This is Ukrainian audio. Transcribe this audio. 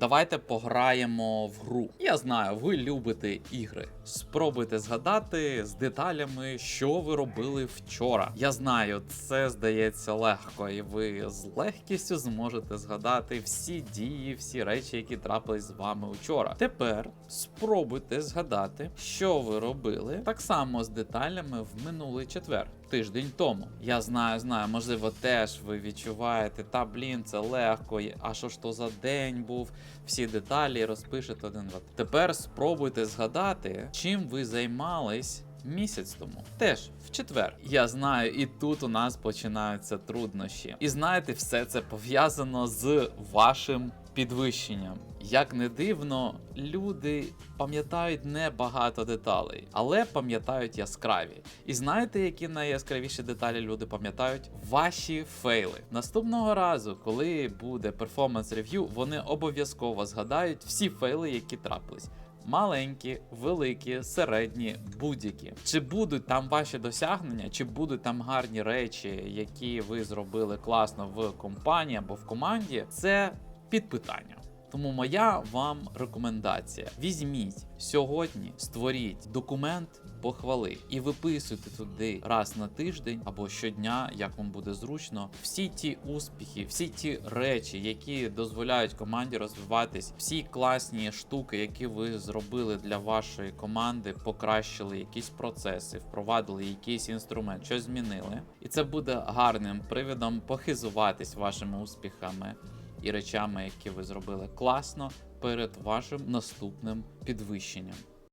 Давайте пограємо в гру. Я знаю, ви любите ігри. Спробуйте згадати з деталями, що ви робили вчора. Я знаю, це здається легко, і ви з легкістю зможете згадати всі дії, всі речі, які трапились з вами вчора. Тепер спробуйте згадати, що ви робили так само з деталями в минулий четвер. Тиждень тому. Я знаю, знаю, можливо, теж ви відчуваєте, та блін, це легко. А що ж то за день був? Всі деталі розпишете один в. Тепер спробуйте згадати, чим ви займались місяць тому. Теж в четвер. Я знаю, і тут у нас починаються труднощі. І знаєте, все це пов'язано з вашим підвищенням. Як не дивно, люди пам'ятають не багато деталей, але пам'ятають яскраві. І знаєте, які найяскравіші деталі люди пам'ятають? Ваші фейли. Наступного разу, коли буде перформанс рев'ю, вони обов'язково згадають всі фейли, які трапились. Маленькі, великі, середні, будь-які. Чи будуть там ваші досягнення, чи будуть там гарні речі, які ви зробили класно в компанії або в команді, це під питання. Тому моя вам рекомендація: візьміть сьогодні, створіть документ похвали і виписуйте туди раз на тиждень або щодня, як вам буде зручно, всі ті успіхи, всі ті речі, які дозволяють команді розвиватись, всі класні штуки, які ви зробили для вашої команди, покращили якісь процеси, впровадили якийсь інструмент, щось змінили, і це буде гарним привідом похизуватись вашими успіхами і речами, які ви зробили класно перед вашим наступним підвищенням.